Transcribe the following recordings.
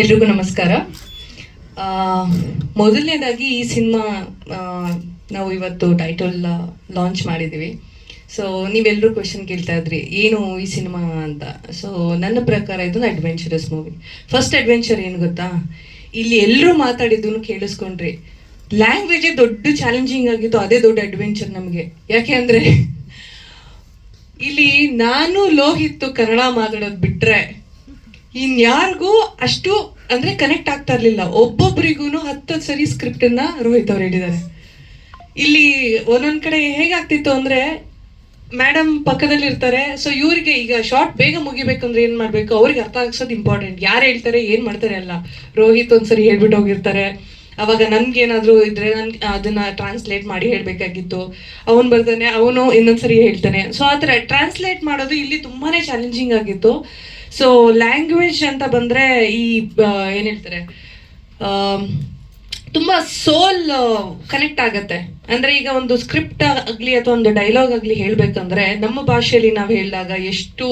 ಎಲ್ರಿಗೂ ನಮಸ್ಕಾರ. ಮೊದಲನೇದಾಗಿ ಈ ಸಿನಿಮಾ ನಾವು ಇವತ್ತು ಟೈಟಲ್ ಲಾಂಚ್ ಮಾಡಿದ್ದೀವಿ. ಸೊ ನೀವೆಲ್ಲರೂ ಕ್ವೆಶನ್ ಕೇಳ್ತಾ ಇದ್ರಿ, ಏನು ಈ ಸಿನಿಮಾ ಅಂತ? ಸೊ ನನ್ನ ಪ್ರಕಾರ ಇದೊಂದು ಅಡ್ವೆಂಚರಸ್ ಮೂವಿ ಫಸ್ಟ್ ಅಡ್ವೆಂಚರ್ ಏನು ಗೊತ್ತಾ? ಇಲ್ಲಿ ಎಲ್ಲರೂ ಮಾತಾಡಿದ್ದು ಕೇಳಿಸ್ಕೊಂಡ್ರಿ. ಲ್ಯಾಂಗ್ವೇಜೇ ದೊಡ್ಡ ಚಾಲೆಂಜಿಂಗ್ ಆಗಿತ್ತು, ಅದೇ ದೊಡ್ಡ ಅಡ್ವೆಂಚರ್ ನಮಗೆ. ಯಾಕೆ ಅಂದರೆ, ಇಲ್ಲಿ ನಾನು ಲೋಹಿತ್ತು ಕನ್ನಡ ಮಾತಾಡೋದು ಬಿಟ್ರೆ ಇನ್ಯಾರಿಗೂ ಅಷ್ಟು ಅಂದ್ರೆ ಕನೆಕ್ಟ್ ಆಗ್ತಾ ಇರ್ಲಿಲ್ಲ. ಒಬ್ಬೊಬ್ಬರಿಗೂ ಹತ್ತು ಸರಿ ಸ್ಕ್ರಿಪ್ಟ್ ಅನ್ನ ರೋಹಿತ್ ಅವ್ರು ಹೇಳಿದ್ದಾರೆ. ಇಲ್ಲಿ ಒಂದೊಂದ್ ಕಡೆ ಹೇಗಾಗ್ತಿತ್ತು ಅಂದ್ರೆ ಮೇಡಮ್ ಪಕ್ಕದಲ್ಲಿ ಇರ್ತಾರೆ ಸೊ ಇವರಿಗೆ ಈಗ ಶಾರ್ಟ್ ಬೇಗ ಮುಗಿಬೇಕಂದ್ರೆ ಏನ್ ಮಾಡ್ಬೇಕು? ಅವ್ರಿಗೆ ಅರ್ಥ ಆಗ್ಸೋದು ಇಂಪಾರ್ಟೆಂಟ್ ಯಾರು ಹೇಳ್ತಾರೆ, ಏನ್ ಮಾಡ್ತಾರೆ ಅಲ್ಲ. ರೋಹಿತ್ ಒಂದ್ಸರಿ ಹೇಳ್ಬಿಟ್ಟು ಹೋಗಿರ್ತಾರೆ. ಅವಾಗ ನನ್ಗೇನಾದರೂ ಇದ್ರೆ ನನ್ ಅದನ್ನ ಟ್ರಾನ್ಸ್ಲೇಟ್ ಮಾಡಿ ಹೇಳ್ಬೇಕಾಗಿತ್ತು. ಅವನು ಬರ್ತಾನೆ ಅವನು ಇನ್ನೊಂದ್ಸರಿ ಹೇಳ್ತಾನೆ. ಸೊ ಆ ಥರ ಟ್ರಾನ್ಸ್ಲೇಟ್ ಮಾಡೋದು ಇಲ್ಲಿ ತುಂಬಾನೇ ಚಾಲೆಂಜಿಂಗ್ ಆಗಿತ್ತು. ಸೊ ಲ್ಯಾಂಗ್ವೇಜ್ ಅಂತ ಬಂದ್ರೆ ಈ ಏನು ಹೇಳ್ತಾರೆ? ತುಂಬ ತುಂಬಾ ಸೋಲ್ ಕನೆಕ್ಟ್ ಆಗತ್ತೆ. ಅಂದ್ರೆ ಈಗ ಒಂದು ಸ್ಕ್ರಿಪ್ಟ್ ಆಗಲಿ ಅಥವಾ ಒಂದು ಡೈಲಾಗ್ ಆಗಲಿ ಹೇಳಬೇಕಂದ್ರೆ ನಮ್ಮ ಭಾಷೆಯಲ್ಲಿ ನಾವು ಹೇಳಿದಾಗ ಎಷ್ಟು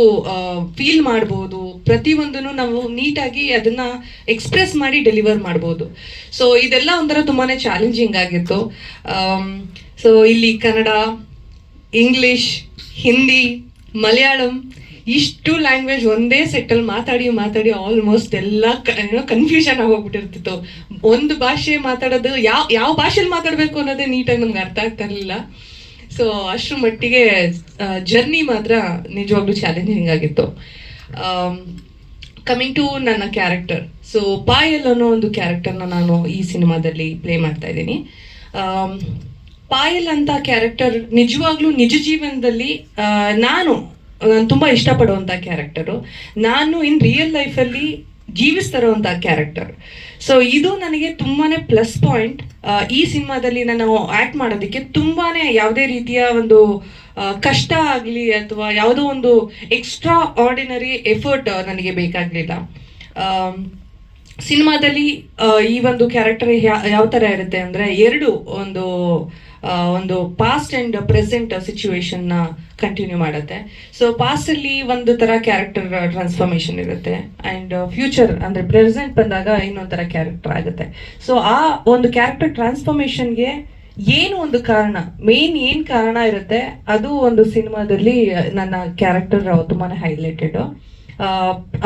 ಫೀಲ್ ಮಾಡ್ಬೋದು. ಪ್ರತಿಯೊಂದನ್ನು ನಾವು ನೀಟಾಗಿ ಅದನ್ನ ಎಕ್ಸ್ಪ್ರೆಸ್ ಮಾಡಿ ಡೆಲಿವರ್ ಮಾಡ್ಬೋದು. ಸೊ ಇದೆಲ್ಲ ಒಂಥರ ತುಂಬಾನೇ ಚಾಲೆಂಜಿಂಗ್ ಆಗಿತ್ತು. ಸೊ ಇಲ್ಲಿ ಕನ್ನಡ ಇಂಗ್ಲಿಷ್ ಹಿಂದಿ ಮಲಯಾಳಂ ಇಷ್ಟು ಲ್ಯಾಂಗ್ವೇಜ್ ಒಂದೇ ಸೆಟ್ಟಲ್ಲಿ ಮಾತಾಡಿ ಮಾತಾಡಿ ಆಲ್ಮೋಸ್ಟ್ ಎಲ್ಲ ಏನೋ ಕನ್ಫ್ಯೂಷನ್ ಆಗೋಗ್ಬಿಟ್ಟಿರ್ತಿತ್ತು. ಒಂದು ಭಾಷೆ ಮಾತಾಡೋದು ಯಾವ ಯಾವ ಭಾಷೆಲಿ ಮಾತಾಡಬೇಕು ಅನ್ನೋದೇ ನೀಟಾಗಿ ನಮ್ಗೆ ಅರ್ಥ ಆಗ್ತಾ ಇರಲಿಲ್ಲ. ಸೊ ಅಷ್ಟರ ಮಟ್ಟಿಗೆ ಜರ್ನಿ ಮಾತ್ರ ನಿಜವಾಗ್ಲೂ ಚಾಲೆಂಜಿಂಗ್ ಆಗಿತ್ತು. ಕಮಿಂಗ್ ಟು ನನ್ನ ಕ್ಯಾರೆಕ್ಟರ್ ಸೊ ಪಾಯಲ್ ಅನ್ನೋ ಒಂದು ಕ್ಯಾರೆಕ್ಟರ್ನ ನಾನು ಈ ಸಿನಿಮಾದಲ್ಲಿ ಪ್ಲೇ ಮಾಡ್ತಾ ಇದ್ದೀನಿ. ಪಾಯಲ್ ಅಂತ ಕ್ಯಾರೆಕ್ಟರ್ ನಿಜವಾಗ್ಲೂ ನಿಜ ಜೀವನದಲ್ಲಿ ನಾನು ನಾನು ತುಂಬಾ ಇಷ್ಟಪಡುವಂತ ಕ್ಯಾರೆಕ್ಟರು ನಾನು ಇನ್ ರಿಯಲ್ ಲೈಫಲ್ಲಿ ಜೀವಿಸ್ತಾ ಇರುವಂತ ಕ್ಯಾರೆಕ್ಟರ್ ಸೊ ಇದು ನನಗೆ ತುಂಬಾನೇ ಪ್ಲಸ್ ಪಾಯಿಂಟ್ ಈ ಸಿನಿಮಾದಲ್ಲಿ ನಾನು ಆಕ್ಟ್ ಮಾಡೋದಕ್ಕೆ ತುಂಬಾನೇ ಯಾವುದೇ ರೀತಿಯ ಒಂದು ಕಷ್ಟ ಆಗಲಿ ಅಥವಾ ಯಾವುದೋ ಒಂದು ಎಕ್ಸ್ಟ್ರಾ ಆರ್ಡಿನರಿ ಎಫರ್ಟ್ ನನಗೆ ಬೇಕಾಗಲಿಲ್ಲ. ಸಿನಿಮಾದಲ್ಲಿ ಈ ಒಂದು ಕ್ಯಾರೆಕ್ಟರ್ ಯಾವ ಥರ ಇರುತ್ತೆ ಅಂದರೆ ಎರಡು ಒಂದು ಒಂದು ಪಾಸ್ಟ್ ಅಂಡ್ ಪ್ರೆಸೆಂಟ್ ಸಿಚುವೇಶನ್ನ ಕಂಟಿನ್ಯೂ ಮಾಡುತ್ತೆ. ಸೊ ಪಾಸ್ಟ್ ಅಲ್ಲಿ ಒಂದು ತರ ಕ್ಯಾರೆಕ್ಟರ್ ಟ್ರಾನ್ಸ್ಫಾರ್ಮೇಶನ್ ಇರುತ್ತೆ. ಅಂಡ್ ಫ್ಯೂಚರ್ ಅಂದ್ರೆ ಪ್ರೆಸೆಂಟ್ ಬಂದಾಗ ಇನ್ನೊಂದು ತರ ಕ್ಯಾರೆಕ್ಟರ್ ಆಗುತ್ತೆ. ಸೊ ಆ ಒಂದು ಕ್ಯಾರೆಕ್ಟರ್ ಟ್ರಾನ್ಸ್ಫಾರ್ಮೇಶನ್ಗೆ ಏನು ಒಂದು ಕಾರಣ ಮೇನ್ ಏನ್ ಕಾರಣ ಇರುತ್ತೆ, ಅದು ಒಂದು ಸಿನಿಮಾದಲ್ಲಿ ನನ್ನ ಕ್ಯಾರೆಕ್ಟರ್ ತುಂಬಾನೇ ಹೈಲೈಟೆಡ್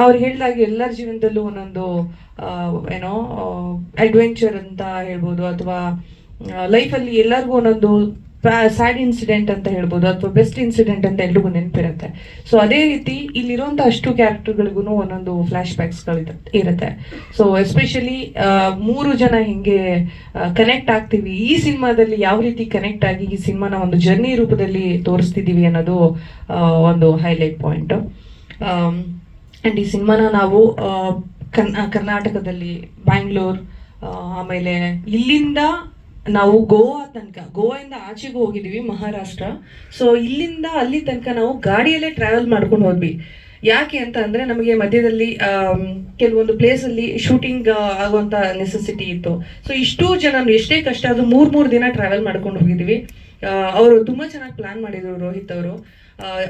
ಅವ್ರು ಹೇಳಿದಾಗ ಎಲ್ಲರ ಜೀವನದಲ್ಲೂ ಒಂದೊಂದು ಏನೋ ಅಡ್ವೆಂಚರ್ ಅಂತ ಹೇಳ್ಬೋದು, ಅಥವಾ ಲೈಫಲ್ಲಿ ಎಲ್ಲರಿಗೂ ಒಂದೊಂದು ಸ್ಯಾಡ್ ಇನ್ಸಿಡೆಂಟ್ ಅಂತ ಹೇಳ್ಬೋದು, ಅಥವಾ ಬೆಸ್ಟ್ ಇನ್ಸಿಡೆಂಟ್ ಅಂತ ಎಲ್ರಿಗೂ ನೆನಪಿರುತ್ತೆ. ಸೊ ಅದೇ ರೀತಿ ಇಲ್ಲಿರುವಂಥ ಅಷ್ಟು ಕ್ಯಾರೆಕ್ಟರ್ಗಳಿಗೂ ಒಂದೊಂದು ಫ್ಲಾಶ್ ಬ್ಯಾಕ್ಸ್ಗಳು ಇರುತ್ತೆ. ಸೊ ಎಸ್ಪೆಷಲಿ ಮೂರು ಜನ ಹಿಂಗೆ ಕನೆಕ್ಟ್ ಆಗ್ತೀವಿ. ಈ ಸಿನಿಮಾದಲ್ಲಿ ಯಾವ ರೀತಿ ಕನೆಕ್ಟ್ ಆಗಿ ಈ ಸಿನಿಮಾನ ಒಂದು ಜರ್ನಿ ರೂಪದಲ್ಲಿ ತೋರಿಸ್ತಿದ್ದೀವಿ ಅನ್ನೋದು ಒಂದು ಹೈಲೈಟ್ ಪಾಯಿಂಟ್ ಆ್ಯಂಡ್ ಈ ಸಿನಿಮಾನ ನಾವು ಕರ್ನಾಟಕದಲ್ಲಿ, ಬ್ಯಾಂಗ್ಳೂರ್ ಆಮೇಲೆ ಇಲ್ಲಿಂದ ನಾವು ಗೋವಾ ತನಕ ಗೋವಾದಿಂದ ಆಚೆಗೂ ಹೋಗಿದ್ದೀವಿ ಮಹಾರಾಷ್ಟ್ರ. ಸೊ ಇಲ್ಲಿಂದ ಅಲ್ಲಿ ತನಕ ನಾವು ಗಾಡಿಯಲ್ಲೇ ಟ್ರಾವೆಲ್ ಮಾಡ್ಕೊಂಡು ಹೋದ್ವಿ. ಯಾಕೆ ಅಂತ ಅಂದ್ರೆ ನಮಗೆ ಮಧ್ಯದಲ್ಲಿ ಕೆಲವೊಂದು ಪ್ಲೇಸಲ್ಲಿ ಶೂಟಿಂಗ್ ಆಗುವಂತ ನೆಸೆಸಿಟಿ ಇತ್ತು. ಸೊ ಇಷ್ಟು ಜನ, ಎಷ್ಟೇ ಕಷ್ಟ ಅದು ಮೂರ್ ಮೂರ್ ದಿನ ಟ್ರಾವೆಲ್ ಮಾಡ್ಕೊಂಡು ಹೋಗಿದ್ವಿ ಅವರು ತುಂಬಾ ಚೆನ್ನಾಗಿ ಪ್ಲಾನ್ ಮಾಡಿದ್ರು ರೋಹಿತ್ ಅವರು.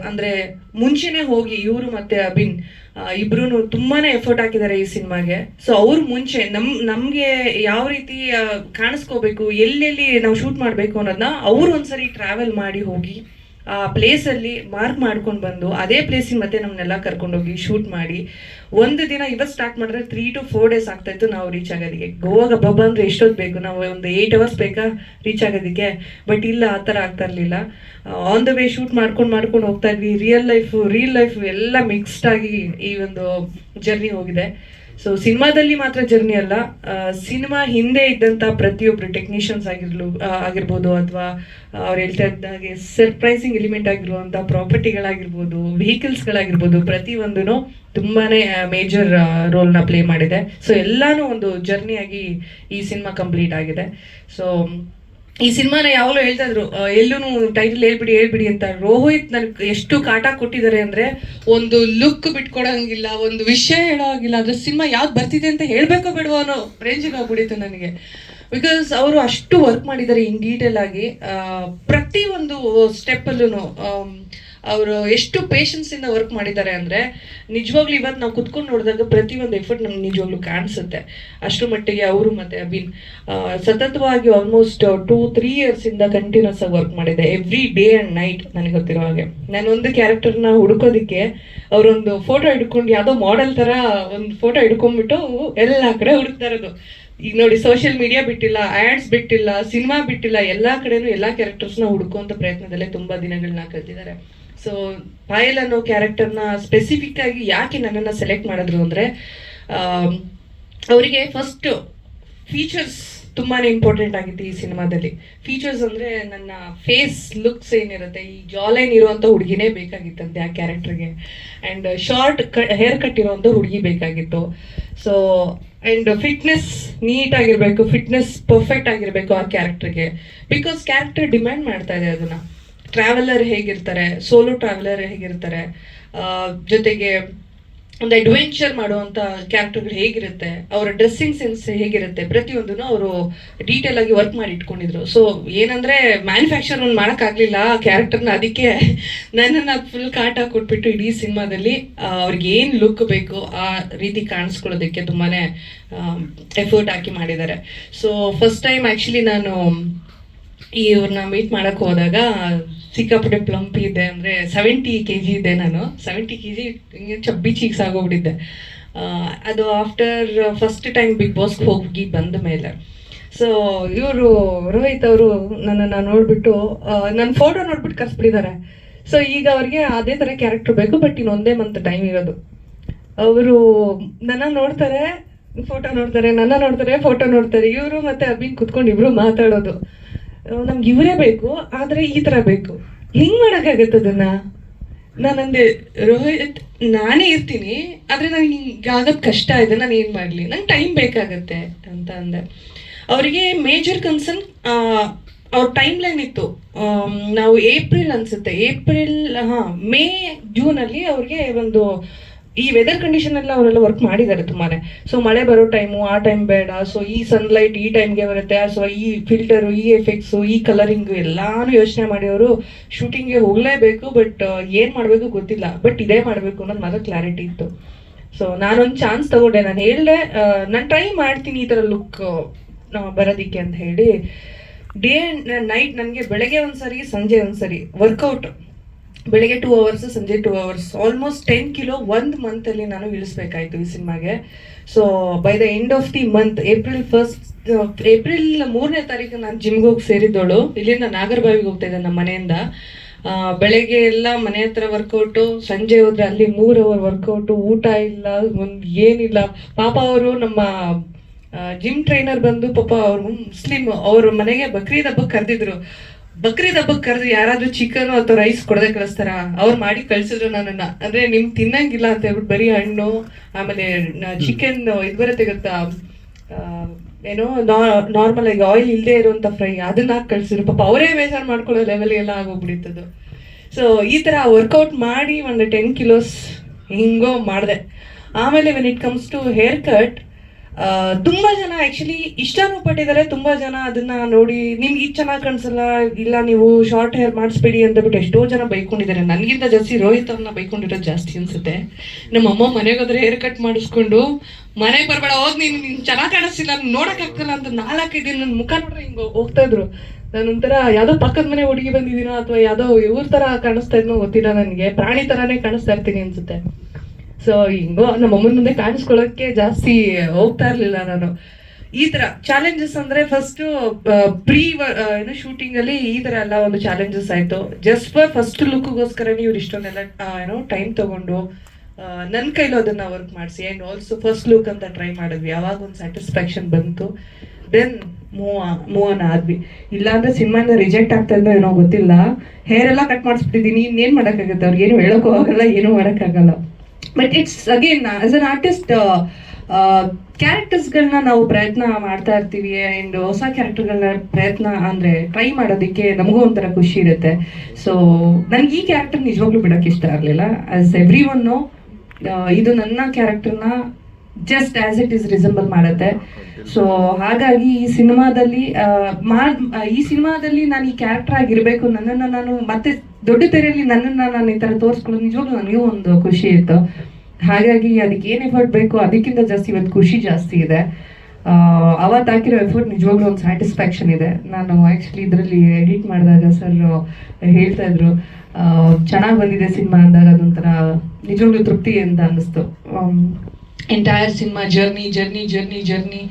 ಅಂದ್ರೆ ಮುಂಚೆನೆ ಹೋಗಿ ಇವರು ಮತ್ತೆ ಅಭಿನ್ ಇಬ್ರು ತುಂಬಾನೇ ಎಫರ್ಟ್ ಹಾಕಿದ್ದಾರೆ ಈ ಸಿನಿಮಾಗೆ. ಸೊ ಅವ್ರು ಮುಂಚೆ, ನಮ್, ನಮ್ಗೆ ಯಾವ ರೀತಿ ಕಾಣಿಸ್ಕೋಬೇಕು, ಎಲ್ಲೆಲ್ಲಿ ನಾವು ಶೂಟ್ ಮಾಡ್ಬೇಕು ಅನ್ನೋದನ್ನ ಅವ್ರು ಒಂದ್ಸರಿ ಟ್ರಾವೆಲ್ ಮಾಡಿ ಹೋಗಿ ಆ ಪ್ಲೇಸಲ್ಲಿ ಮಾರ್ಕ್ ಮಾಡ್ಕೊಂಡು ಬಂದು, ಅದೇ ಪ್ಲೇಸಿಗೆ ಮತ್ತೆ ನಮ್ಮನ್ನೆಲ್ಲ ಕರ್ಕೊಂಡೋಗಿ ಶೂಟ್ ಮಾಡಿ, ಒಂದು ದಿನ ಇವತ್ತು ಸ್ಟಾರ್ಟ್ ಮಾಡಿದ್ರೆ ತ್ರೀ ಟು ಫೋರ್ ಡೇಸ್ ಆಗ್ತಾ ಇತ್ತು ನಾವು ರೀಚ್ ಆಗೋದಕ್ಕೆ. ಗೋವಾಗ ಹಬ್ಬ ಅಂದರೆ ಎಷ್ಟೊತ್ತು ಬೇಕು? ನಾವು ಒಂದು ಏಯ್ಟ್ ಅವರ್ಸ್ ಬೇಕಾ ರೀಚ್ ಆಗೋದಕ್ಕೆ? ಬಟ್ ಇಲ್ಲ, ಆ ಥರ ಆಗ್ತಾ ಇರಲಿಲ್ಲ. ಆನ್ ದ ವೇ ಶೂಟ್ ಮಾಡ್ಕೊಂಡು ಮಾಡ್ಕೊಂಡು ಹೋಗ್ತಾ ಇದ್ವಿ. ರಿಯಲ್ ಲೈಫ್ ರಿಯಲ್ ಲೈಫ್ ಎಲ್ಲ ಮಿಕ್ಸ್ಡ್ ಆಗಿ ಈ ಒಂದು ಜರ್ನಿ ಹೋಗಿದೆ. ಸೊ ಸಿನಿಮಾದಲ್ಲಿ ಮಾತ್ರ ಜರ್ನಿ ಅಲ್ಲ. ಸಿನಿಮಾ ಹಿಂದೆ ಇದ್ದಂತ ಪ್ರತಿಯೊಬ್ರು ಟೆಕ್ನಿಷಿಯನ್ಸ್ ಆಗಿರ್ಲು ಆಗಿರ್ಬೋದು ಅಥವಾ ಅವ್ರು ಹೇಳ್ತಾ ಇದ್ದ ಹಾಗೆ ಸರ್ಪ್ರೈಸಿಂಗ್ ಎಲಿಮೆಂಟ್ ಆಗಿರುವಂಥ ಪ್ರಾಪರ್ಟಿಗಳಾಗಿರ್ಬೋದು ವೆಹಿಕಲ್ಸ್ಗಳಾಗಿರ್ಬೋದು ಪ್ರತಿಯೊಂದೂ ತುಂಬಾನೇ ಮೇಜರ್ ರೋಲ್ನ ಪ್ಲೇ ಮಾಡಿದೆ. ಸೊ ಎಲ್ಲಾನು ಒಂದು ಜರ್ನಿಯಾಗಿ ಈ ಸಿನಿಮಾ ಕಂಪ್ಲೀಟ್ ಆಗಿದೆ. ಸೊ ಈ ಸಿನಿಮಾನ ಯಾವಾಗಲೂ ಹೇಳ್ತಾ ಇದ್ರು ಎಲ್ಲೂ ಟೈಟಲ್ ಹೇಳ್ಬಿಡಿ ಹೇಳ್ಬಿಡಿ ಅಂತ. ರೋಹಿತ್ ನನಗೆ ಎಷ್ಟು ಕಾಟ ಕೊಟ್ಟಿದ್ದಾರೆ ಅಂದ್ರೆ ಒಂದು ಲುಕ್ ಬಿಟ್ಕೊಡಂಗಿಲ್ಲ, ಒಂದು ವಿಷಯ ಹೇಳೋ ಹಾಗಿಲ್ಲ ಅದ್ರ ಸಿನಿಮಾ ಯಾವ್ದು ಬರ್ತಿದೆ ಅಂತ ಹೇಳ್ಬೇಕೋ ಬಿಡುವ ಅನ್ನೋ ರೇಂಜಿಗೆ ಆಗ್ಬಿಡಿತ್ತು ನನಗೆ. ಬಿಕಾಸ್ ಅವರು ಅಷ್ಟು ವರ್ಕ್ ಮಾಡಿದ್ದಾರೆ ಇನ್ ಡೀಟೇಲ್ ಆಗಿ ಪ್ರತಿ ಒಂದು ಸ್ಟೆಪ್ಪಲ್ಲೂ ಅವರು ಎಷ್ಟು ಪೇಷನ್ಸ್ ಇಂದ ವರ್ಕ್ ಮಾಡಿದ್ದಾರೆ ಅಂದ್ರೆ ನಿಜವಾಗ್ಲೂ ಇವತ್ತು ನಾವು ಕುತ್ಕೊಂಡು ನೋಡಿದಾಗ ಪ್ರತಿಯೊಂದು ಎಫರ್ಟ್ ನಮ್ಗೆ ನಿಜವಾಗ್ಲೂ ಕಾಣಿಸುತ್ತೆ. ಅಷ್ಟು ಮಟ್ಟಿಗೆ ಅವರು ಮತ್ತೆ ಅಭಿನ್ ಸತತವಾಗಿ ಆಲ್ಮೋಸ್ಟ್ ಟೂ ತ್ರೀ ಇಯರ್ಸ್ ಇಂದ ಕಂಟಿನ್ಯೂಸ್ ಆಗಿ ವರ್ಕ್ ಮಾಡಿದೆ. ಎವ್ರಿ ಡೇ ಅಂಡ್ ನೈಟ್ ನನಗೆ ಗೊತ್ತಿರೋ ಹಾಗೆ. ನಾನು ಒಂದು ಕ್ಯಾರೆಕ್ಟರ್ನ ಹುಡುಕೋದಿಕ್ಕೆ ಅವರೊಂದು ಫೋಟೋ ಹಿಡ್ಕೊಂಡು ಯಾವುದೋ ಮಾಡೆಲ್ ತರ ಒಂದು ಫೋಟೋ ಹಿಡ್ಕೊಂಡ್ಬಿಟ್ಟು ಎಲ್ಲ ಕಡೆ ಹುಡುಕ್ತಾ ಇರೋದು. ಈಗ ನೋಡಿ ಸೋಷಿಯಲ್ ಮೀಡಿಯಾ ಬಿಟ್ಟಿಲ್ಲ ಆಡ್ಸ್ ಬಿಟ್ಟಿಲ್ಲ ಸಿನಿಮಾ ಬಿಟ್ಟಿಲ್ಲ, ಎಲ್ಲಾ ಕಡೆನೂ ಎಲ್ಲಾ ಕ್ಯಾರೆಕ್ಟರ್ಸ್ನ ಹುಡುಕುವಂತ ಪ್ರಯತ್ನದಲ್ಲೇ ತುಂಬಾ ದಿನಗಳನ್ನ ಕಳೆದಿದ್ದಾರೆ. ಸೊ ಪಾಯಲ್ ಅನ್ನೋ ಕ್ಯಾರೆಕ್ಟರ್ನ ಸ್ಪೆಸಿಫಿಕ್ ಆಗಿ ಯಾಕೆ ನನ್ನನ್ನು ಸೆಲೆಕ್ಟ್ ಮಾಡಿದ್ರು ಅಂದರೆ ಅವರಿಗೆ ಫಸ್ಟ್ ಫೀಚರ್ಸ್ ತುಂಬಾ ಇಂಪಾರ್ಟೆಂಟ್ ಆಗಿತ್ತು ಈ ಸಿನಿಮಾದಲ್ಲಿ. ಫೀಚರ್ಸ್ ಅಂದರೆ ನನ್ನ ಫೇಸ್ ಲುಕ್ಸ್ ಏನಿರುತ್ತೆ, ಈ ಜಾಲೈನ್ ಇರುವಂಥ ಹುಡುಗಿನೇ ಬೇಕಾಗಿತ್ತಂತೆ ಆ ಕ್ಯಾರೆಕ್ಟರ್ಗೆ ಆ್ಯಂಡ್ ಶಾರ್ಟ್ ಹೇರ್ ಕಟ್ ಇರುವಂಥ ಹುಡುಗಿ ಬೇಕಾಗಿತ್ತು. ಸೊ ಆ್ಯಂಡ್ ಫಿಟ್ನೆಸ್ ನೀಟ್ ಆಗಿರಬೇಕು ಫಿಟ್ನೆಸ್ ಪರ್ಫೆಕ್ಟ್ ಆಗಿರಬೇಕು ಆ ಕ್ಯಾರೆಕ್ಟರ್ಗೆ ಬಿಕಾಸ್ ಕ್ಯಾರೆಕ್ಟರ್ ಡಿಮ್ಯಾಂಡ್ ಮಾಡ್ತಾ ಇದೆ ಅದನ್ನ. ಟ್ರಾವೆಲರ್ ಹೇಗಿರ್ತಾರೆ ಸೋಲೋ ಟ್ರಾವೆಲರ್ ಹೇಗಿರ್ತಾರೆ ಜೊತೆಗೆ ಒಂದು ಅಡ್ವೆಂಚರ್ ಮಾಡುವಂತ ಕ್ಯಾರೆಕ್ಟರ್ಗಳು ಹೇಗಿರುತ್ತೆ, ಅವರ ಡ್ರೆಸ್ಸಿಂಗ್ ಸೆನ್ಸ್ ಹೇಗಿರುತ್ತೆ, ಪ್ರತಿಯೊಂದನ್ನು ಅವರು ಡೀಟೇಲ್ ಆಗಿ ವರ್ಕ್ ಮಾಡಿ ಇಟ್ಕೊಂಡಿದ್ರು. ಸೊ ಏನಂದ್ರೆ ಮ್ಯಾನುಫ್ಯಾಕ್ಚರ್ ಒಂದು ಮಾಡೋಕ್ಕಾಗಲಿಲ್ಲ ಆ ಕ್ಯಾರೆಕ್ಟರ್ನ ಅದಕ್ಕೆ ನನ್ನನ್ನು ಫುಲ್ ಕಾಟ ಕೊಟ್ಬಿಟ್ಟು ಇಡೀ ಸಿನಿಮಾದಲ್ಲಿ ಅವ್ರಿಗೆ ಏನು ಲುಕ್ ಬೇಕು ಆ ರೀತಿ ಕಾಣಿಸ್ಕೊಳ್ಳೋದಕ್ಕೆ ತುಂಬಾನೇ ಎಫರ್ಟ್ ಹಾಕಿ ಮಾಡಿದ್ದಾರೆ. ಸೊ ಫಸ್ಟ್ ಟೈಮ್ ಆ್ಯಕ್ಚುಲಿ ನಾನು ಇವ್ರನ್ನ ಮೀಟ್ ಮಾಡಕ್ ಹೋದಾಗ ಸಿಕ್ಕಾಪಟ್ಟೆ ಪ್ಲಂಪ್ ಇದೆ ಅಂದ್ರೆ ಸೆವೆಂಟಿ ಕೆ ಜಿ ಇದೆ ನಾನು. ಸೆವೆಂಟಿ ಕೆ ಜಿ ಹಿಂಗೆ ಚಬ್ಬಿ ಚೀಕ್ಸ್ ಆಗೋಗ್ಬಿಟ್ಟಿದ್ದೆ. ಅದು ಆಫ್ಟರ್ ಫಸ್ಟ್ ಟೈಮ್ ಬಿಗ್ ಬಾಸ್ಗೆ ಹೋಗಿ ಬಂದ ಮೇಲೆ. ಸೊ ಇವರು ರೋಹಿತ್ ಅವರು ನನ್ನನ್ನು ನೋಡ್ಬಿಟ್ಟು ನನ್ನ ಫೋಟೋ ನೋಡ್ಬಿಟ್ಟು ಕರ್ಸ್ಬಿಟ್ಟಿದ್ದಾರೆ ಸೊ ಈಗ ಅವ್ರಿಗೆ ಅದೇ ಥರ ಕ್ಯಾರೆಕ್ಟರ್ ಬೇಕು ಬಟ್ ಇನ್ನೊಂದೇ ಮಂತ್ ಟೈಮ್ ಇರೋದು. ಅವರು ನನ್ನ ನೋಡ್ತಾರೆ ಫೋಟೋ ನೋಡ್ತಾರೆ, ನನ್ನ ನೋಡ್ತಾರೆ ಫೋಟೋ ನೋಡ್ತಾರೆ. ಇವರು ಮತ್ತೆ ಅಭಿನ್ ಕುತ್ಕೊಂಡು ಇಬ್ರು ಮಾತಾಡೋದು. ನಮ್ಗೆ ಇವರೇ ಬೇಕು, ಆದರೆ ಈ ಥರ ಬೇಕು. ಹೆಂಗ್ ಮಾಡೋಕ್ಕಾಗತ್ತೆ ಅದನ್ನ? ನಾನಂದೆ, ರೋಹಿತ್, ನಾನೇ ಇರ್ತೀನಿ, ಆದರೆ ನನಗೆ ಆಗೋದ್ ಕಷ್ಟ ಇದೆ, ನಾನು ಏನು ಮಾಡ್ಲಿ? ನಂಗೆ ಟೈಮ್ ಬೇಕಾಗತ್ತೆ ಅಂತ ಅಂದೆ. ಅವರಿಗೆ ಮೇಜರ್ ಕನ್ಸರ್ನ್ ಅವ್ರ ಟೈಮ್ ಲೈನ್ ಇತ್ತು ನಾವು ಏಪ್ರಿಲ್ ಅನ್ಸುತ್ತೆ. ಏಪ್ರಿಲ್, ಹಾಂ, ಮೇ ಜೂನ್ ಅಲ್ಲಿ ಅವ್ರಿಗೆ ಒಂದು ಈ ವೆದರ್ ಕಂಡೀಷನ್ ಎಲ್ಲ ಅವರೆಲ್ಲ ವರ್ಕ್ ಮಾಡಿದ್ದಾರೆ ತುಂಬಾನೇ. ಸೊ ಮಳೆ ಬರೋ ಟೈಮು ಆ ಟೈಮ್ ಬೇಡ. ಸೊ ಈ ಸನ್ಲೈಟ್ ಈ ಟೈಮ್ಗೆ ಬರುತ್ತೆ. ಸೊ ಈ ಫಿಲ್ಟರು ಈ ಎಫೆಕ್ಟ್ಸ್ ಈ ಕಲರಿಂಗ್ ಎಲ್ಲಾನು ಯೋಚನೆ ಮಾಡಿ ಅವರು ಶೂಟಿಂಗ್ಗೆ ಹೋಗಲೇಬೇಕು. ಬಟ್ ಏನ್ ಮಾಡಬೇಕು ಗೊತ್ತಿಲ್ಲ. ಬಟ್ ಇದೇ ಮಾಡಬೇಕು ಅನ್ನೋದು ಮಾತ್ರ ಕ್ಲಾರಿಟಿ ಇತ್ತು. ಸೊ ನಾನೊಂದು ಚಾನ್ಸ್ ತಗೊಂಡೆ. ನಾನು ಹೇಳಿದೆ ನಾನು ಟ್ರೈ ಮಾಡ್ತೀನಿ ಈ ಥರ ಲುಕ್ ಬರೋದಿಕ್ಕೆ ಅಂತ ಹೇಳಿ. ಡೇ ನೈಟ್ ನನಗೆ ಬೆಳಗ್ಗೆ ಒಂದ್ಸರಿ, ಸಂಜೆ ಒಂದ್ಸರಿ ವರ್ಕೌಟ್ ಬೆಳಗ್ಗೆ ಟೂ ಅವರ್ಸ್ ಸಂಜೆ two hours almost ten kilo ಒಂದು ಮಂತಲ್ಲಿ ನಾನು ಇಳಿಸ್ಬೇಕಾಯ್ತು ಈ ಸಿನಿಮಾಗೆ. So by the end of the month April first April ಮೂರನೇ ತಾರೀಕು ನಾನು ಜಿಮ್ಗೆ ಹೋಗಿ ಸೇರಿದ್ದೋಳು ಇಲ್ಲಿಂದ ನಾಗರಬಾವಿಗೆ ಹೋಗ್ತಾ ಇದ್ದೆ ನಮ್ಮ ಮನೆಯಿಂದ. ಬೆಳಗ್ಗೆ ಎಲ್ಲ ಮನೆ ಹತ್ರ ವರ್ಕೌಟು ಸಂಜೆ ಹೋದ್ರೆ ಅಲ್ಲಿ ಮೂರು ಅವರ್ ವರ್ಕೌಟು ಊಟ ಇಲ್ಲ, ಒಂದು ಏನಿಲ್ಲ. ಪಾಪ ಅವರು ನಮ್ಮ ಜಿಮ್ ಟ್ರೈನರ್ ಬಂದು ಪಾಪ ಅವರು ಮುಸ್ಲಿಮ್, ಅವ್ರ ಮನೆಗೆ ಬಕ್ರೀದ್ ಹಬ್ಬಕ್ಕೆ ಕರೆದಿದ್ರು. ಬಕ್ರೀದ್ ಹಬ್ಬಕ್ಕೆ ಕರೆದು ಯಾರಾದ್ರೂ ಚಿಕನ್ ಅಥವಾ ರೈಸ್ ಕೊಡದೆ ಕಳಿಸ್ತಾರ? ಅವ್ರು ಮಾಡಿ ಕಳ್ಸಿದ್ರು ನನ್ನನ್ನ. ಅಂದ್ರೆ ನಿಮ್ ತಿನ್ನಂಗಿಲ್ಲ ಅಂತ ಹೇಳ್ಬಿಟ್ಟು ಬರೀ ಹಣ್ಣು ಆಮೇಲೆ ಚಿಕನ್ ಇದು ಬರುತ್ತೆ ಗೊತ್ತಾ? ಏನೋ ನಾರ್ಮಲ್ ಆಗಿ ಆಯಿಲ್ ಇಲ್ಲದೆ ಇರುವಂತ ಫ್ರೈ ಅದನ್ನ ಹಾಕಿ ಕಳ್ಸಿದ್ರು. ಪಾಪ ಅವರೇ ಬೇಜಾರು ಮಾಡ್ಕೊಳ್ಳೋ ಲೆವೆಲ್ ಎಲ್ಲ ಆಗೋಗ್ಬಿಟ್ಟಿತ್ತದು. ಸೊ ಈ ತರ ವರ್ಕೌಟ್ ಮಾಡಿ ಒಂದು ಟೆನ್ ಕಿಲೋಸ್ ಹಿಂಗೋ ಮಾಡಿದೆ. ಆಮೇಲೆ when it comes to hair cut ತುಂಬಾ ಜನ ಆಕ್ಚುಲಿ ಇಷ್ಟನೂ ಪಟ್ಟಿದ್ದಾರೆ, ತುಂಬಾ ಜನ ಅದನ್ನ ನೋಡಿ, ನಿಮ್ಗೆ ಇದು ಚೆನ್ನಾಗಿ ಕಾಣಿಸಲ್ಲ, ಇಲ್ಲ ನೀವು ಶಾರ್ಟ್ ಹೇರ್ ಮಾಡಿಸ್ಬೇಡಿ ಅಂತ ಬಿಟ್ಟು ಎಷ್ಟೋ ಜನ ಬೈಕೊಂಡಿದ್ದಾರೆ. ನನಗಿಂತ ಜಾಸ್ತಿ ರೋಹಿತ್ ಅವ್ರನ್ನ ಬೈಕೊಂಡಿರೋದು ಜಾಸ್ತಿ ಅನ್ಸುತ್ತೆ. ನಮ್ಮ ಅಮ್ಮ ಮನೆಗೆ ಹೋದ್ರೆ ಹೇರ್ ಕಟ್ ಮಾಡಿಸ್ಕೊಂಡು, ಮನೆಗೆ ಬರ್ಬೇಡ, ಹೋಗ್ ನೀನು, ನಿನ್ ಚೆನ್ನಾಗಿ ಕಾಣಿಸ್ತಿಲ್ಲ ನೋಡಕ್ ಆಗ್ತಿಲ್ಲ ಅಂತ ನಾಲ್ಕೈದು ದಿನ ನನ್ನ ಮುಖ ನೋಡ್ರೆ ಹಿಂಗ ಹೋಗ್ತಾ ಇದ್ರು. ನಾನೊಂಥರ ಯಾವ್ದೋ ಪಕ್ಕದ ಮನೆ ಹುಡುಗಿ ಬಂದಿದ್ದೀನೋ ಅಥವಾ ಯಾವ್ದೋ ಇವ್ರ ತರ ಕಾಣಿಸ್ತಾ ಇದ್ನೋ ಗೊತ್ತಿಲ್ಲ ನನಗೆ. ಪ್ರಾಣಿ ತರಾನೇ ಕಾಣಿಸ್ತಾ ಇರ್ತೀನಿ ಅನ್ಸುತ್ತೆ. ಸೊ ಹಿಂಗೋ, ನಮ್ಮ ಅಮ್ಮನ ಮುಂದೆ ಕಾಣಿಸ್ಕೊಳ್ಳೋಕೆ ಜಾಸ್ತಿ ಹೋಗ್ತಾ ಇರ್ಲಿಲ್ಲ ನಾನು. ಈ ತರ ಚಾಲೆಂಜಸ್ ಅಂದ್ರೆ ಫಸ್ಟ್ ಪ್ರೀ ಏನು ಶೂಟಿಂಗ್ ಅಲ್ಲಿ ಈ ತರ ಎಲ್ಲ ಒಂದು ಚಾಲೆಂಜಸ್ ಆಯ್ತು. ಜಸ್ಟ್ ಫಾರ್ ಫಸ್ಟ್ ಲುಕ್ಗೋಸ್ಕರ ಇವ್ರು ಇಷ್ಟೊಂದೆಲ್ಲ ಏನೋ ಟೈಮ್ ತಗೊಂಡು ನನ್ನ ಕೈಲೂ ಅದನ್ನ ವರ್ಕ್ ಮಾಡಿಸಿ. ಅಂಡ್ ಆಲ್ಸೋ ಫಸ್ಟ್ ಲುಕ್ ಅಂತ ಟ್ರೈ ಮಾಡಿದ್ವಿ. ಯಾವಾಗ ಒಂದು ಸ್ಯಾಟಿಸ್ಫ್ಯಾಕ್ಷನ್ ಬಂತು. ದೆನ್ ಮೂವ್ ಮೂವ್ ಆನ್ ಆದ್ವಿ. ಇಲ್ಲಾಂದ್ರೆ ಸಿನಿಮಾನ ರಿಜೆಕ್ಟ್ ಆಗ್ತಾ ಏನೋ ಗೊತ್ತಿಲ್ಲ. ಹೇರ್ ಎಲ್ಲ ಕಟ್ ಮಾಡಿಸ್ಬಿಟ್ಟಿದೀನಿ ಇನ್ನೇನ್ ಮಾಡಕ್ಕಾಗತ್ತೆ? ಅವ್ರಿಗೆ ಏನು ಹೇಳಕ್ಕೂ ಆಗಲ್ಲ, ಏನೂ ಮಾಡಕ್ಕಾಗಲ್ಲ. But it's again as an artist ಕ್ಯಾರೆಕ್ಟರ್ಸ್ಗಳನ್ನ ನಾವು ಪ್ರಯತ್ನ ಮಾಡ್ತಾ ಇರ್ತೀವಿ ಆ್ಯಂಡ್ ಹೊಸ ಕ್ಯಾರೆಕ್ಟರ್ಗಳನ್ನ ಪ್ರಯತ್ನ ಅಂದರೆ ಟ್ರೈ ಮಾಡೋದಕ್ಕೆ ನಮಗೂ ಒಂಥರ ಖುಷಿ ಇರುತ್ತೆ. ಸೊ ನನಗೆ ಈ ಕ್ಯಾರೆಕ್ಟರ್ ನಿಜವಾಗ್ಲೂ ಬಿಡೋಕೆ ಇಷ್ಟ ಆಗಲಿಲ್ಲ. ಆಸ್ ಎವ್ರಿ ಒನ್ನು ಇದು ನನ್ನ ಕ್ಯಾರೆಕ್ಟರ್ನ just as it is resemble ಮಾಡುತ್ತೆ. ಸೊ ಹಾಗಾಗಿ ಈ ಸಿನಿಮಾದಲ್ಲಿ ಈ ಸಿನಿಮಾದಲ್ಲಿ ನಾನು ಈ ಕ್ಯಾರೆಕ್ಟರ್ ಆಗಿರ್ಬೇಕು, ನನ್ನನ್ನು ನಾನು ಮತ್ತೆ ದೊಡ್ಡ ತೆರೆಯಲ್ಲಿ ನನ್ನನ್ನು ನಾನು ಈ ಥರ ತೋರಿಸ್ಕೊಳ್ಳೋದು ನಿಜವಾಗ್ಲೂ ನನಗೂ ಒಂದು ಖುಷಿ ಇತ್ತು. ಹಾಗಾಗಿ ಅದಕ್ಕೆ ಏನು ಎಫರ್ಟ್ ಬೇಕು, ಅದಕ್ಕಿಂತ ಜಾಸ್ತಿ ಇವತ್ತು ಖುಷಿ ಜಾಸ್ತಿ ಇದೆ. ಅವತ್ತು ಹಾಕಿರೋ ಎಫರ್ಟ್ ನಿಜವಾಗ್ಲೂ ಒಂದು ಸ್ಯಾಟಿಸ್ಫ್ಯಾಕ್ಷನ್ ಇದೆ. ನಾನು ಆ್ಯಕ್ಚುಲಿ ಇದರಲ್ಲಿ ಎಡಿಟ್ ಮಾಡಿದಾಗ ಸರ್ ಹೇಳ್ತಾ ಇದ್ರು ಚೆನ್ನಾಗಿ ಬಂದಿದೆ ಸಿನಿಮಾ ಅಂದಾಗ ಅದೊಂಥರ ನಿಜವಾಗ್ಲೂ ತೃಪ್ತಿ ಅಂತ ಅನ್ನಿಸ್ತು entire cinema journey journey journey journey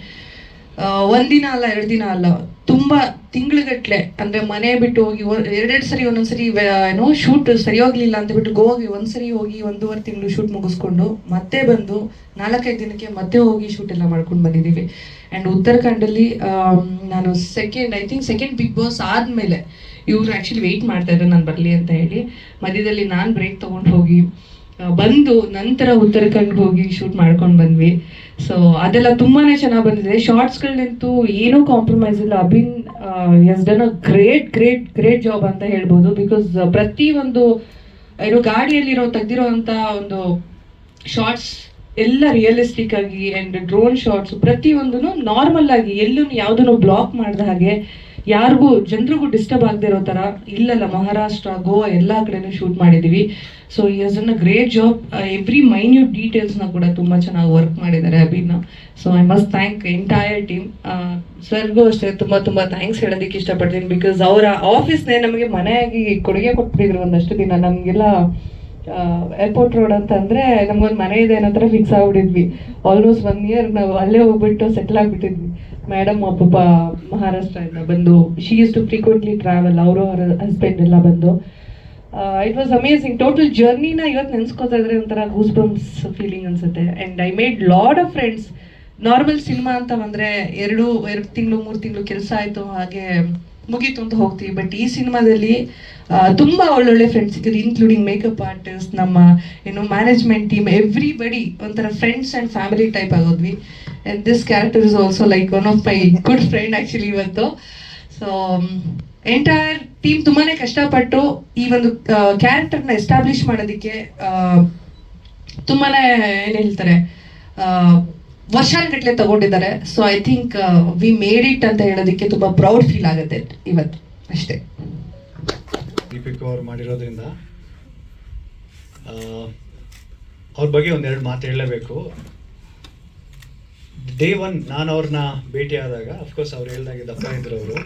ಒಂದಿನ ಅಲ್ಲ, ಎರಡು ದಿನ ಅಲ್ಲ. ತುಂಬಾ ತಿಂಗಳುಗಟ್ಲೆ, ಅಂದ್ರೆ ಮನೆ ಬಿಟ್ಟು ಹೋಗಿ ಎರಡೆರಡು ಸರಿ ಒಂದೊಂದ್ಸರಿ ಸರಿ ಏನೋ ಶೂಟ್ ಸರಿ ಹೋಗ್ಲಿಲ್ಲ ಅಂತ ಬಿಟ್ಟು ಗೋವಾಗೆ ಒಂದ್ಸರಿ ಹೋಗಿ ಒಂದೂವರೆ ತಿಂಗಳು ಶೂಟ್ ಮುಗಿಸ್ಕೊಂಡು ಮತ್ತೆ ಬಂದು ನಾಲ್ಕೈದು ದಿನಕ್ಕೆ ಮತ್ತೆ ಹೋಗಿ ಶೂಟ್ ಎಲ್ಲ ಮಾಡ್ಕೊಂಡು ಬಂದಿದ್ದೀವಿ. ಆ್ಯಂಡ್ ಉತ್ತರಾಖಂಡಲ್ಲಿ ನಾನು second I think second big boss ಆದಮೇಲೆ ಇವರು ಆಕ್ಚುಲಿ ವೆಯ್ಟ್ ಮಾಡ್ತಾ ಇದ್ರು ನಾನು ಬರಲಿ ಅಂತ ಹೇಳಿ. ಮಧ್ಯದಲ್ಲಿ ನಾನು ಬ್ರೇಕ್ ತೊಗೊಂಡು ಹೋಗಿ ಬಂದು ನಂತರ ಉತ್ತರಾಖಂಡ್ಗೆ ಹೋಗಿ ಶೂಟ್ ಮಾಡ್ಕೊಂಡು ಬಂದ್ವಿ. ಸೊ ಅದೆಲ್ಲ ತುಂಬಾನೇ ಚೆನ್ನಾಗಿ ಬಂದಿದೆ. ಶಾರ್ಟ್ಸ್ಗಳಂತೂ ಏನೂ ಕಾಂಪ್ರಮೈಸ್ ಇಲ್ಲ. Abhin has done a great great great job ಅಂತ ಹೇಳ್ಬೋದು. ಬಿಕಾಸ್ ಪ್ರತಿ ಒಂದು ಏನು ಗಾಡಿಯಲ್ಲಿರೋ, ತೆಗ್ದಿರೋಂಥ ಒಂದು ಶಾರ್ಟ್ಸ್ ಎಲ್ಲ ರಿಯಲಿಸ್ಟಿಕ್ ಆಗಿ ಅಂಡ್ ಡ್ರೋನ್ ಶಾರ್ಟ್ಸ್ ಪ್ರತಿಯೊಂದೂ ನಾರ್ಮಲ್ ಆಗಿ ಎಲ್ಲೂ ಯಾವುದನ್ನು ಬ್ಲಾಕ್ ಮಾಡಿದ ಹಾಗೆ ಯಾರಿಗೂ ಜನರಿಗೂ ಡಿಸ್ಟರ್ಬ್ ಆಗದೆ ಇರೋ ಥರ ಇಲ್ಲಲ್ಲ, ಮಹಾರಾಷ್ಟ್ರ, ಗೋವಾ ಎಲ್ಲ ಕಡೆನೂ ಶೂಟ್ ಮಾಡಿದ್ದೀವಿ ಸೊ ಈ a great job every minute ಡೀಟೇಲ್ಸ್ನ ಕೂಡ ತುಂಬ ಚೆನ್ನಾಗಿ ವರ್ಕ್ ಮಾಡಿದ್ದಾರೆ Abhin so I must thank entire team ಸರ್ಗೂ ಅಷ್ಟೇ ತುಂಬ ತುಂಬ ಥ್ಯಾಂಕ್ಸ್ ಹೇಳೋದಕ್ಕೆ ಇಷ್ಟಪಡ್ತೀನಿ ಬಿಕಾಸ್ ಅವರ ಆಫೀಸ್ನೇ ನಮಗೆ ಮನೆಯಾಗಿ ಕೊಡುಗೆ ಕೊಟ್ಬಿಟ್ಟಿದ್ರು ಒಂದಷ್ಟು ದಿನ. ನಮಗೆಲ್ಲ ಏರ್ಪೋರ್ಟ್ ರೋಡ್ ಅಂತ ಅಂದ್ರೆ ನಮ್ಗೊಂದು ಮನೆ ಇದೆ ಅನ್ನೋ ಥರ ಫಿಕ್ಸ್ ಆಗ್ಬಿಟ್ಟಿದ್ವಿ. ಆಲ್ಮೋಸ್ಟ್ ಒನ್ ಇಯರ್ ನಾವು ಅಲ್ಲೇ ಹೋಗ್ಬಿಟ್ಟು ಸೆಟ್ಲ್ ಆಗ್ಬಿಟ್ಟಿದ್ವಿ. ಮೇಡಮ್ ಒಬ್ಬ ಮಹಾರಾಷ್ಟ್ರದಿಂದ ಬಂದು she is to frequently travel ಅವರು ಅವರ ಹಸ್ಬೆಂಡ್ ಎಲ್ಲ ಬಂದು. ಇಟ್ ವಾಸ್ ಅಮೇಸಿಂಗ್ ಟೋಟಲ್ ಜರ್ನಿನ ಇವತ್ತು ನೆನ್ಸ್ಕೊತಾ ಇದ್ರೆ ಒಂಥರ ಗೂಸ್ ಬಂಪ್ಸ್ ಫೀಲಿಂಗ್ ಅನ್ಸುತ್ತೆ. And I made lot of friends normal cinema ಅಂತ ಬಂದ್ರೆ ಎರಡು ಎರಡು ತಿಂಗಳು, ಮೂರು ತಿಂಗಳು ಕೆಲಸ ಆಯ್ತು, ಹಾಗೆ ಮುಗೀತು ಅಂತ ಹೋಗ್ತೀವಿ. ಬಟ್ ಈ ಸಿನಿಮಾದಲ್ಲಿ ತುಂಬ ತುಂಬಾ ಒಳ್ಳೊಳ್ಳೆ ಫ್ರೆಂಡ್ಸ್ ಸಿಕ್ಕಿದ್ರು ಇನ್ಕ್ಲೂಡಿಂಗ್ ಮೇಕಪ್ ಆರ್ಟಿಸ್ಟ್ ನಮ್ಮ, ಏನು ಮ್ಯಾನೇಜ್ಮೆಂಟ್ ಟೀಮ್ ಎವ್ರಿಬಡಿ ಒಂಥರ friends and family type ಆಗೋದ್ವಿ. And this character is also like one of my good friend actually ಇವತ್ತು. ಸೊ ಎಂಟೈರ್ ಟೀಮ್ ತುಂಬಾನೇ ಕಷ್ಟಪಟ್ಟು ಈ ಒಂದು ಕ್ಯಾರೆಕ್ಟರ್ನ ಎಸ್ಟಾಬ್ಲಿಷ್ ಮಾಡೋದಕ್ಕೆ ತುಂಬಾ ಏನ್ ಹೇಳ್ತಾರೆ ವರ್ಷಾನ್ಗಟ್ಲೆ ತಗೊಂಡಿದ್ದಾರೆ. So I think we made it ಅಂತ ಹೇಳೋದಕ್ಕೆ ತುಂಬಾ ಪ್ರೌಡ್ ಫೀಲ್ ಆಗುತ್ತೆ ಇವತ್ತು ಅಷ್ಟೇ. ದೀಪಿಕಾ ಅವ್ರು ಮಾಡಿರೋದ್ರಿಂದ ಅವ್ರ ಬಗ್ಗೆ ಒಂದೆರಡು ಮಾತು ಹೇಳಲೇಬೇಕು. ಡೇ ಒನ್ ನಾನು ಅವ್ರನ್ನ ಭೇಟಿ ಆದಾಗ ಅಫ್ಕೋರ್ಸ್ ಅವ್ರು ಹೇಳ್ದಾಗೆ ದಪ್ಪ ಇದ್ರು ಅವರು.